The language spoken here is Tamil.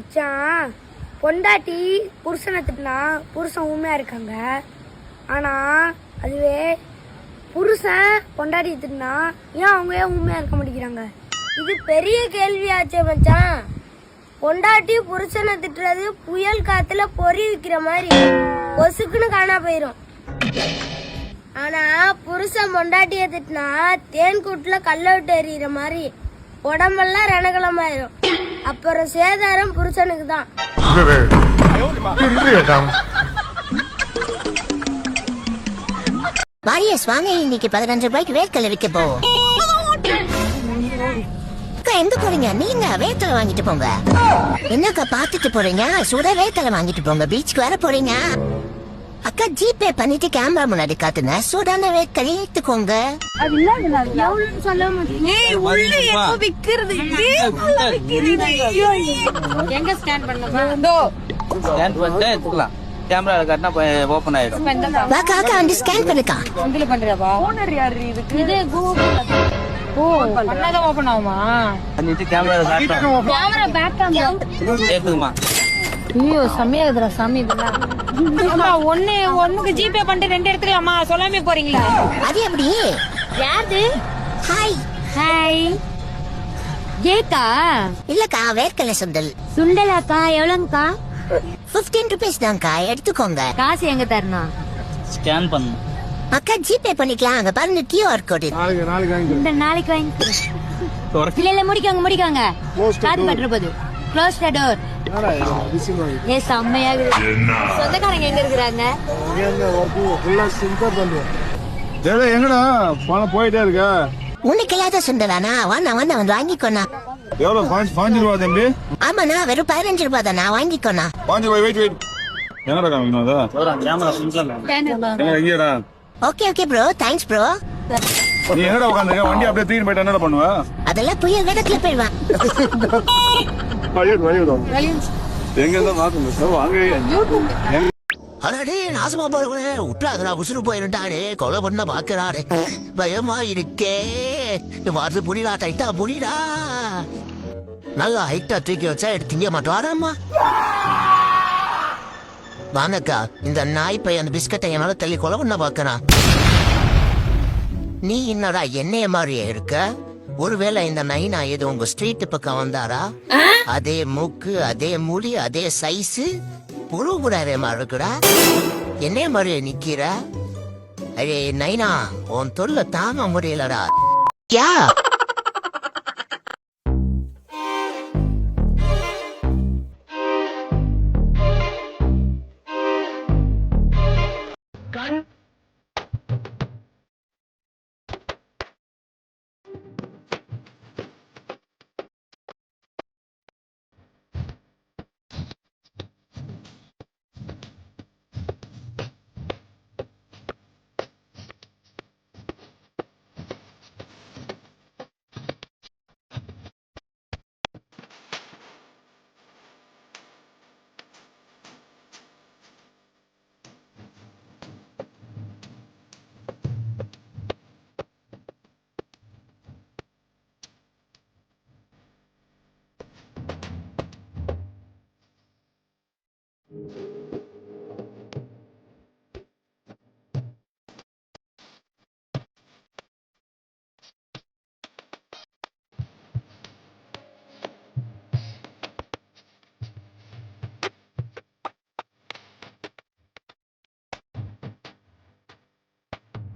மச்சான் பொண்டாட்டி புருஷனை திட்டினா புருஷன் உண்மையாக இருக்காங்க. ஆனால் அதுவே புருஷன் பொண்டாட்டி திட்டினா ஏன் அவங்க ஏன் இருக்க மாட்டேங்கிறாங்க? இது பெரிய கேள்வியாச்சே மச்சான். பொண்டாட்டி புருஷனை திட்டுறது புயல் காத்துல பொறி விற்கிற மாதிரி கொசுக்குன்னு காணா போயிடும் ஆனா புருஷன் பொண்டாட்டிய திட்டினா தேன் கூட்டுல கல்ல விட்டு எறிகிற மாதிரி உடம்பெல்லாம் ரணகலமாயிரும் அப்புறம் சேதாரம் புருஷனுக்கு தான். வாரியஸ் வாங்க இன்னைக்கு பதினஞ்சு ரூபாய்க்கு வேர்க்கடலை விற்க போவோம் அக்கா எங்க போறீங்க? நீங்க வேர்க்கடலை வாங்கிட்டு போங்க. என்னக்கா பாத்துட்டு போறீங்க? சுட வேர்க்கடலை வாங்கிட்டு போங்க. பீச்சுக்கு வர போறீங்க. அக்கா ஜிபே பண்ணிட்டு கேமரா முன்னாடி காட்டுங்க. சூடான வேர்க்கடலை எடுத்துக்கோங்க. எவ்வளவுன்னு சொல்ல மாட்டீங்க எங்க ஸ்கேன் பண்ண ஸ்கேன் பண்ணிட்டு எடுத்துக்கலாம் கேமரா காட்டினா ஆயிடும். வாக்கா அக்கா வந்து ஸ்கேன் பண்ணுக்கா. இது கூகுள் பண்ணிட்டு கேமரா காட்டணும் கேமரா பேக் கேமரா கேக்குதுமா? ஐயோ செம்மையா இருக்குதுடா சாமி அம்மா ஒண்ணு ஒண்ணுக்கு ஜிபே பண்ணிட்டு ரெண்டு எடுத்துக்கலாமா? சொல்லாமே போறீங்களா. அது எப்படி? யாரு ஹாய் ஹாய் ஏக்கா இல்லக்கா வேர்க்கடலை சுண்டல். சுண்டலாக்கா எவ்வளோங்கக்கா? பிப்டீன் ருபீஸ் தான்க்கா எடுத்துக்கோங்க. காசு எங்க தரணும்? ஸ்கேன் பண்ணணும் அக்கா ஜிபே பண்ணிக்கலாம். அங்க பாருங்க கியூஆர் கோடு இந்த நாளைக்கு வாங்கிக்கிறேன். இல்ல இல்ல முடிக்காங்க முடிக்காங்க. காத்து பட்டுற போது. க்ளோஸ் த டோர் ஏ செம்மையா சொந்தக்காரங்க எங்க இருக்கிறாங்க? டேய், எங்கடா? பணம் போயிட்டே இருக்க. உனக்கு இல்லாத சுண்டலானா வாண்ணா வாண்ணா வந்து வாங்கிக்கோண்ணா. எவ்வளவு? பாஞ்சு பாஞ்சு ரூபா தம்பி. ஆமாண்ணா வெறும் பதினஞ்சு ரூபாய் தானா வாங்கிக்கோண்ணா. பாஞ்சு ரூபாய் வெயிட் வெயிட் எங்கடா? காமிக்கணும் okay okay bro thanks bro நீ எங்கடா உட்காந்துருக்க வண்டி அப்படியே தூக்கிட்டு போயிட்டு என்னடா பண்ணுவ? அதெல்லாம் புயல் வேடத்துல போயிடுவான். எங்க இருந்தா மாத்தணும் வாங்க. அடடே நாசமா உசுறு போயிருந்தானே கொலை பண்ண பாக்குறாரு பயமா இருக்கே. வாரது புடிடா டைட்டா புடிடா நல்லா ஹைட்டா தூக்கி வச்சா எடுத்து திங்க மாட்டாராம்மா வாங்கக்கா இந்த நாய் பையன் அந்த பிஸ்கட்டை என் மேல தள்ளி கொலை பண்ண பாக்குறான் நீ என்னடா என்னைய மாதிரியே இருக்க? ஒருவேளை இந்த நைனா ஏதோ உங்க ஸ்ட்ரீட் பக்கம் வந்தாரா? அதே மூக்கு அதே முடி அதே சைஸ் புருகுடாரே மாதிரி இருக்குடா. என்ன மாதிரி நிக்கிற? அரே நைனா உன் தொல்லை தாங்க முடியலடா. யா!